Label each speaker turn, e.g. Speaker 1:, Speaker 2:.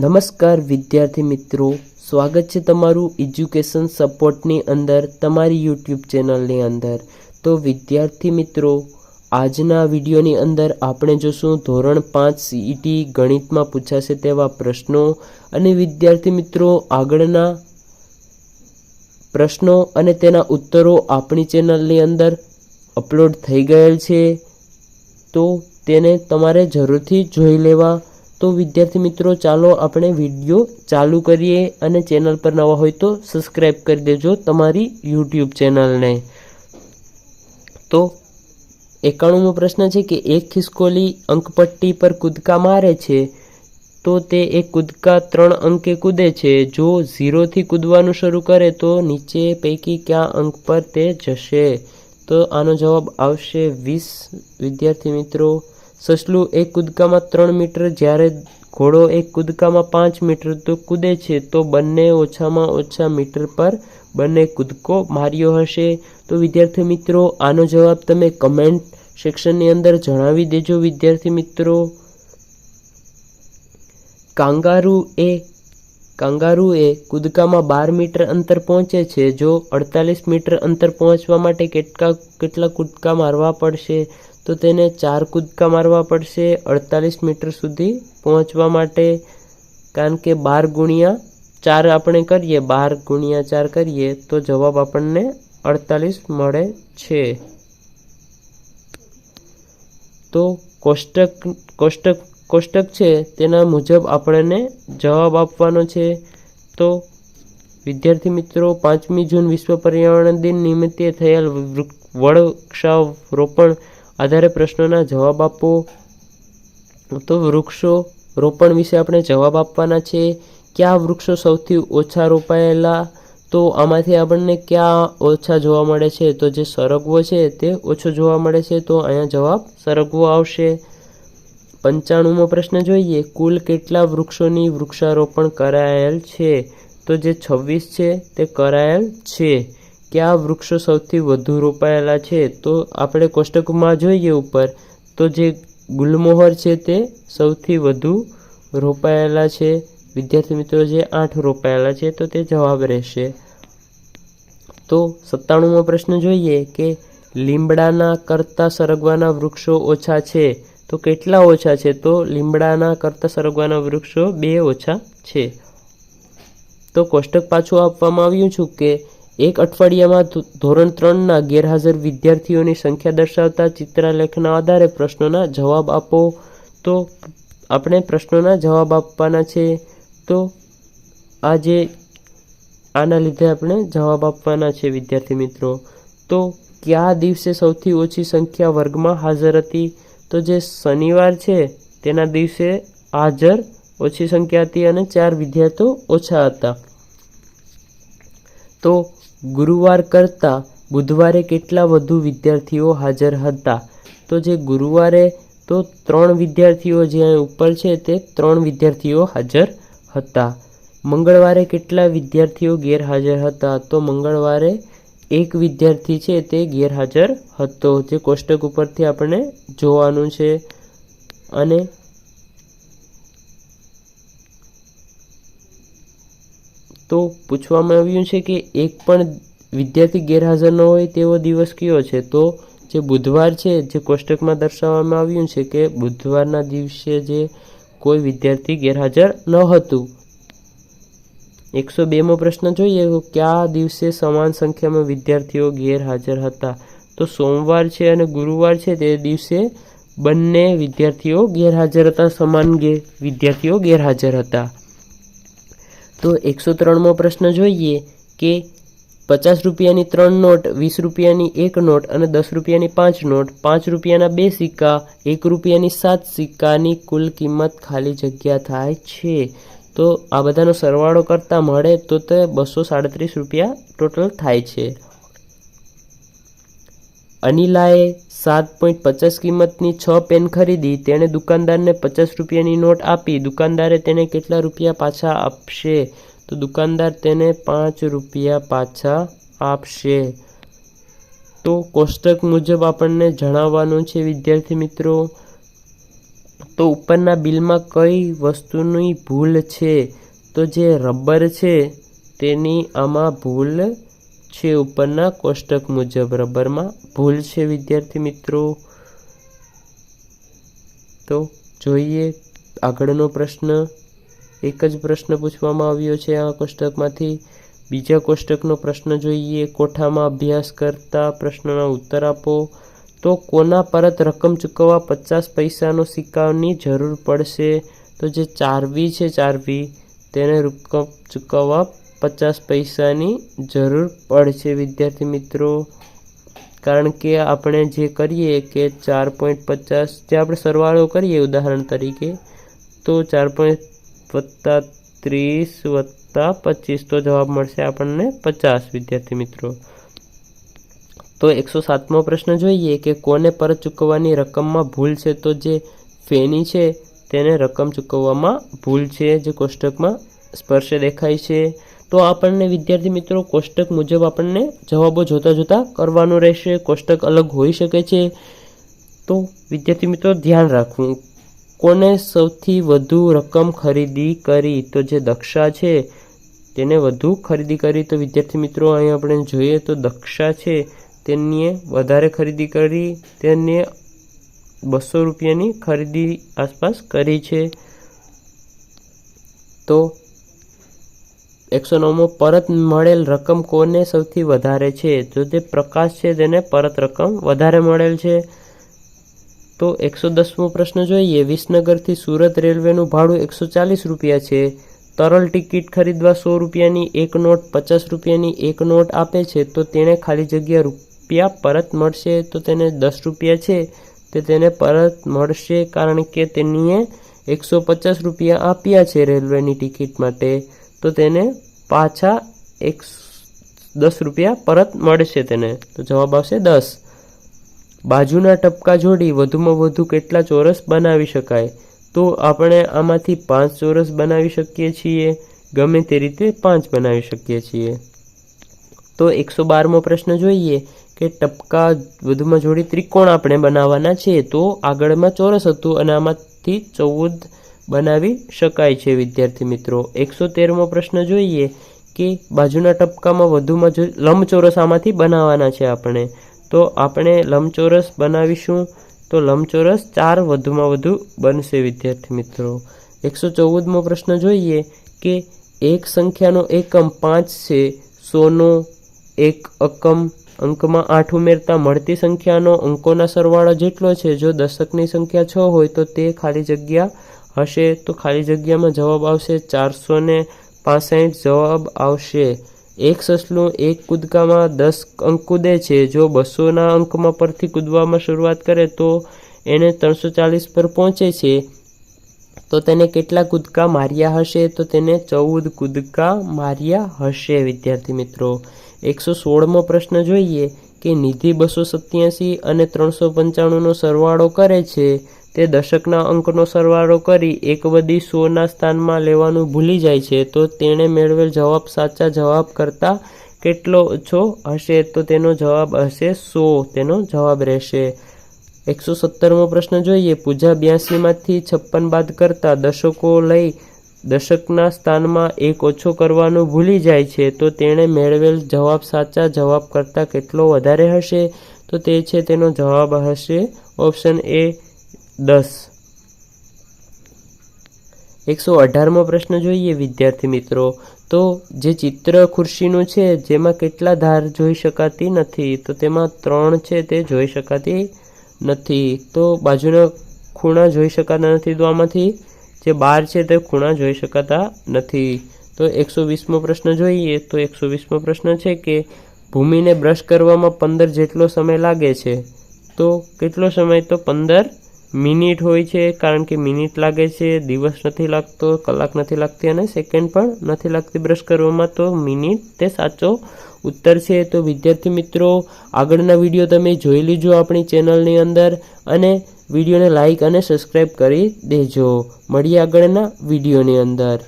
Speaker 1: નમસ્કાર વિદ્યાર્થી મિત્રો, સ્વાગત છે તમારું એજ્યુકેશન સપોર્ટની અંદર, તમારી યુટ્યુબ ચેનલની અંદર. તો વિદ્યાર્થી મિત્રો, આજના વિડીયોની અંદર આપણે જોશું ધોરણ પાંચ સીઈટી ગણિતમાં પૂછાશે તેવા પ્રશ્નો. અને વિદ્યાર્થી મિત્રો, આગળના પ્રશ્નો અને તેના ઉત્તરો આપણી ચેનલની અંદર અપલોડ થઈ ગયેલ છે. તો તેને તમારે જરૂરથી જોઈ લેવા તો વિદ્યાર્થી મિત્રો, ચાલો આપણે વીડિયો ચાલુ કરીએ અને ચેનલ પર નવા હોય તો સબસ્ક્રાઈબ કરી દેજો તમારી યુટ્યુબ ચેનલને. તો એકાણુંમો પ્રશ્ન છે કે એક ખિસકોલી અંકપટ્ટી પર કૂદકા મારે છે, તો તે એક કૂદકા ત્રણ અંકે કૂદે છે. જો ઝીરોથી કૂદવાનું શરૂ કરે તો નીચે પૈકી કયા અંક પર તે જશે? તો આનો જવાબ આવશે વીસ. વિદ્યાર્થી મિત્રો સસલું એક કૂદકામાં ત્રણ મીટર, જ્યારે ઘોડો એક કૂદકામાં પાંચ મીટર તો કૂદે છે, તો બંને ઓછામાં ઓછા મીટર પર બંને કૂદકો માર્યો હશે. તો વિદ્યાર્થી મિત્રો, આનો જવાબ તમે કમેન્ટ સેક્શનની અંદર જણાવી દેજો. વિદ્યાર્થી મિત્રો, કાંગારૂ એ કાંગારૂ એ કૂદકામાં બાર મીટર અંતર પહોંચે છે. જો અડતાલીસ મીટર અંતર પહોંચવા માટે કેટલા કેટલા કૂદકા મારવા પડશે? તો તેને ચાર કૂદકા મારવા પડશે અડતાલીસ મીટર સુધી પહોંચવા માટે. કારણ કે બાર ગુણ્યા ચાર આપણે કરીએ, બાર ગુણ્યા ચાર કરીએ, તો જવાબ આપણને અડતાલીસ મળે છે. તો કોષ્ટક કોષ્ટક કોષ્ટક છે તેના મુજબ આપણને જવાબ આપવાનો છે. તો વિદ્યાર્થી મિત્રો, પાંચમી જૂન વિશ્વ પર્યાવરણ દિન નિમિત્તે થયેલ વૃક્ષારોપણ આધારે પ્રશ્નોના જવાબ આપો તો વૃક્ષો રોપણ વિશે આપણે જવાબ આપવાના છે. કયા વૃક્ષો સૌથી ઓછા રોપાયેલા? તો આમાંથી આપણને ક્યાં ઓછા જોવા મળે છે? તો જે સરગવો છે તે ઓછો જોવા મળે છે. તો અહીંયા જવાબ સરગવો આવશે. પંચાણુંમો પ્રશ્ન જોઈએ. કુલ કેટલા વૃક્ષોની વૃક્ષારોપણ કરાયેલ છે? તો જે છવ્વીસ છે તે કરાયેલ છે. કયા વૃક્ષો સૌથી વધુ રોપાયેલા છે તો આપણે કોષ્ટકમાં જોઈએ ઉપર, તો જે ગુલમોહર છે તે સૌથી વધુ રોપાયેલા છે. વિદ્યાર્થી મિત્રો, જે આઠ રોપાયેલા છે તો તે જવાબ રહેશે. તો સત્તાણુંમો પ્રશ્ન જોઈએ કે લીમડાના કરતાં સરગવાના વૃક્ષો ઓછા છે તો કેટલા ઓછા છે? તો લીમડાના કરતાં સરગવાના વૃક્ષો બે ઓછા છે. તો કોષ્ટક પાછું આપવામાં આવ્યું છું કે એક અઠવાડિયામાં ધોરણ ત્રણના ગેરહાજર વિદ્યાર્થીઓની સંખ્યા દર્શાવતા ચિત્રલેખના આધારે પ્રશ્નોના જવાબ આપો. તો આપણે પ્રશ્નોના જવાબ આપવાના છે. તો આજે આના લીધે આપણે જવાબ આપવાના છે, વિદ્યાર્થી મિત્રો. તો કયા દિવસે સૌથી ઓછી સંખ્યા વર્ગમાં હાજર હતી? તો જે શનિવાર છે, તેના દિવસે હાજર ઓછી સંખ્યા હતી અને ચાર વિદ્યાર્થીઓ ઓછા હતા. તો ગુરુવાર કરતાં બુધવારે કેટલા વધુ વિદ્યાર્થીઓ હાજર હતા? તો જે ગુરુવારે તો ત્રણ વિદ્યાર્થીઓ જે ઉપર છે તે ત્રણ વિદ્યાર્થીઓ હાજર હતા. મંગળવારે કેટલા વિદ્યાર્થીઓ ગેરહાજર હતા? તો મંગળવારે એક વિદ્યાર્થી છે તે ગેરહાજર હતો. જે કોષ્ટક ઉપરથી આપણે જોવાનું છે. અને તો પૂછવામાં આવ્યું છે કે એક પણ વિદ્યાર્થી ગેરહાજર ન હોય તેવો દિવસ કયો છે? તો જે બુધવાર છે, જે કોષ્ટકમાં દર્શાવવામાં આવ્યું છે કે બુધવારના દિવસે જે કોઈ વિદ્યાર્થી ગેરહાજર ન હતું. એકસો બેમો પ્રશ્ન જોઈએ, તો કયા દિવસે સમાન સંખ્યામાં વિદ્યાર્થીઓ ગેરહાજર હતા? તો સોમવાર છે અને ગુરુવાર છે, તે દિવસે બંને વિદ્યાર્થીઓ ગેરહાજર હતા, સમાન વિદ્યાર્થીઓ ગેરહાજર હતા. તો એકસો ત્રણમો પ્રશ્ન જોઈએ કે પચાસ રૂપિયાની ત્રણ નોટ, વીસ રૂપિયાની એક નોટ અને દસ રૂપિયાની પાંચ નોટ, પાંચ રૂપિયાના બે સિક્કા, એક રૂપિયાની સાત સિક્કાની કુલ કિંમત ખાલી જગ્યા થાય છે. તો આ બધાનો સરવાળો કરતાં મળે તો તે બસો સાડત્રીસ રૂપિયા ટોટલ થાય છે. અનિલાએ સાત પોઈન્ટ પચાસ કિંમતની છ પેન ખરીદી, તેણે દુકાનદારને પચાસ રૂપિયાની નોટ આપી. દુકાનદારે તેને કેટલા રૂપિયા પાછા આપશે? તો દુકાનદાર તેને પાંચ રૂપિયા પાછા આપશે. તો કોષ્ટક મુજબ આપણને જણાવવાનું છે, વિદ્યાર્થી મિત્રો. તો ઉપરના બિલમાં કઈ વસ્તુની ભૂલ છે? તો જે રબર છે, તેની આમાં ભૂલ છે ઉપરના કોષ્ટક મુજબ રબરમાં ભૂલ છે, વિદ્યાર્થી મિત્રો. તો જોઈએ આગળનો પ્રશ્ન. એક જ પ્રશ્ન પૂછવામાં આવ્યો છે આ કોષ્ટકમાંથી. બીજા કોષ્ટકનો પ્રશ્ન જોઈએ. કોઠામાં અભ્યાસ કરતા પ્રશ્નના ઉત્તર આપો. તો કોના પરત રકમ ચૂકવવા પચાસ પૈસાનો સિક્કાની જરૂર પડશે? તો જે ચારવી છે, ચારવી, તેને રકમ ચૂકવવા પચાસ પૈસાની જરૂર પડશે, વિદ્યાર્થી મિત્રો. કારણ કે આપણે જે કરીએ કે ચાર પોઈન્ટ પચાસ, જે આપણે સરવાળો કરીએ ઉદાહરણ તરીકે, તો ચાર પોઈન્ટ વત્તા ત્રીસ વત્તા પચીસ, તો જવાબ મળશે આપણને પચાસ, વિદ્યાર્થી મિત્રો. તો એકસો સાતમો પ્રશ્ન જોઈએ કે કોને પરત ચૂકવવાની રકમમાં ભૂલ છે, તો જે ફેની છે તેને રકમ ચૂકવવામાં ભૂલ છે, જે કોષ્ટકમાં સ્પર્શે દેખાય છે. તો આપણને વિદ્યાર્થી મિત્રો, કોષ્ટક મુજબ આપણને જવાબો જોતા જોતા કરવાનો રહેશે. કોષ્ટક અલગ હોઈ શકે છે. તો વિદ્યાર્થી મિત્રો, ધ્યાન રાખવું. કોને સૌથી વધુ રકમ ખરીદી કરી? તો જે દક્ષા છે, તેને વધુ ખરીદી કરી. તો વિદ્યાર્થી મિત્રો, અહીં આપણે જોઈએ તો દક્ષા છે તેની વધારે ખરીદી કરી. તેને બસો રૂપિયાની ખરીદી આસપાસ કરી છે. તો એકસો નવમો પરત મળેલ રકમ કોને સૌથી વધારે છે? તો જે પ્રકાશ છે, તેને પરત રકમ વધારે મળેલ છે. તો એકસો દસમો પ્રશ્ન જોઈએ. વિસનગરથી સુરત રેલવેનું ભાડું એકસો ચાલીસ રૂપિયા છે. તરલ ટિકિટ ખરીદવા સો રૂપિયાની એક નોટ પચાસ રૂપિયાની એક નોટ આપે છે. તો તેણે ખાલી જગ્યા રૂપિયા પરત મળશે તો તેને દસ રૂપિયા છે. તે તેને પરત મળશે કારણ કે તેણીએ એકસો પચાસ રૂપિયા આપ્યા છે રેલવેની ટિકિટ માટે. તો તેને પાછા એક દસ રૂપિયા પરત મળશે તેને. તો જવાબ આવશે દસ. બાજુના ટપકા જોડી વધુમાં વધુ કેટલા ચોરસ બનાવી શકાય? તો આપણે આમાંથી પાંચ ચોરસ બનાવી શકીએ છીએ. ગમે તે રીતે પાંચ બનાવી શકીએ છીએ. તો એકસો બારમો પ્રશ્ન જોઈએ કે ટપકા વધુમાં જોડી ત્રિકોણ આપણે બનાવવાના છે. તો આગળમાં ચોરસ હતું અને આમાંથી ચૌદ બનાવી શકાય છે. વિદ્યાર્થી મિત્રો, એકસો તેરમો પ્રશ્ન જોઈએ કે બાજુના ટપકામાં વધુમાં લંબચોરસ આમાંથી બનાવવાના છે આપણે. તો આપણે લંબચોરસ બનાવીશું તો લંબચોરસ ચાર વધુમાં વધુ બનશે વિદ્યાર્થી મિત્રો. એકસો ચૌદમો પ્રશ્ન જોઈએ કે એક સંખ્યાનો એકમ પાંચ છે, સોનો એક અકમ અંકમાં આઠ ઉમેરતા મળતી સંખ્યાનો અંકોના સરવાળો જેટલો છે, જો દશકની સંખ્યા છ હોય તો તે ખાલી જગ્યા હશે તો ખાલી જગ્યામાં જવાબ આવશે ચારસો ને જવાબ આવશે. એક સસલું એક કૂદકામાં દસ અંક કૂદે છે. જો બસોના અંકમાં પરથી કૂદવામાં શરૂઆત કરે તો એને ત્રણસો ચાલીસ પર પહોંચે છે. તો તેને કેટલા કૂદકા માર્યા હશે? તો તેને ચૌદ કૂદકા માર્યા હશે, વિદ્યાર્થી મિત્રો. એકસો સોળમો પ્રશ્ન જોઈએ. કે નિધિ બસો સત્યાસી અને ત્રણસો પંચાણુંનો સરવાળો કરે છે, તે દશકના અંકનો સરવાળો કરી એક બધી સોના સ્થાનમાં લેવાનું ભૂલી જાય છે, તો તેણે મેળવેલ જવાબ સાચા જવાબ કરતાં કેટલો ઓછો હશે? તો તેનો જવાબ હશે સો. તેનો જવાબ રહેશે. એકસો સત્તરમો પ્રશ્ન જોઈએ. પૂજા બ્યાસીમાંથી છપ્પન બાદ કરતા દશકો લઈ દશકના સ્થાનમાં એક ઓછો કરવાનું ભૂલી જાય છે, તો તેણે મેળવેલ જવાબ સાચા જવાબ કરતાં કેટલો વધારે હશે? તો તે છે તેનો જવાબ હશે ઓપ્શન એ દસ. એકસો અઢારમો પ્રશ્ન જોઈએ, વિદ્યાર્થી મિત્રો. તો જે ચિત્ર ખુરશીનું છે, જેમાં કેટલા ધાર જોઈ શકાતી નથી, તો તેમાં ત્રણ છે તે જોઈ શકાતી નથી. તો બાજુના ખૂણા જોઈ શકાતા નથી, તો આમાંથી જે બાર છે તે ખૂણા જોઈ શકાતા નથી. તો એકસો વીસમો પ્રશ્ન જોઈએ તો એકસો વીસમો પ્રશ્ન છે કે ભૂમિને બ્રશ કરવામાં પંદર જેટલો સમય લાગે છે? તો કેટલો સમય? તો પંદર મિનિટ હોય છે, કારણ કે મિનિટ લાગે છે, દિવસ નથી લાગતો, કલાક નથી લાગતી અને સેકન્ડ પણ નથી લાગતી બ્રશ કરવામાં. તો મિનિટ તે સાચો ઉત્તર છે. તો વિદ્યાર્થી મિત્રો, આગળના વીડિયો તમે જોઈ લીજો આપણી ચેનલની અંદર અને વિડીયોને લાઈક અને સબસ્ક્રાઈબ કરી દેજો. મળીએ આગળના વિડીયોની અંદર.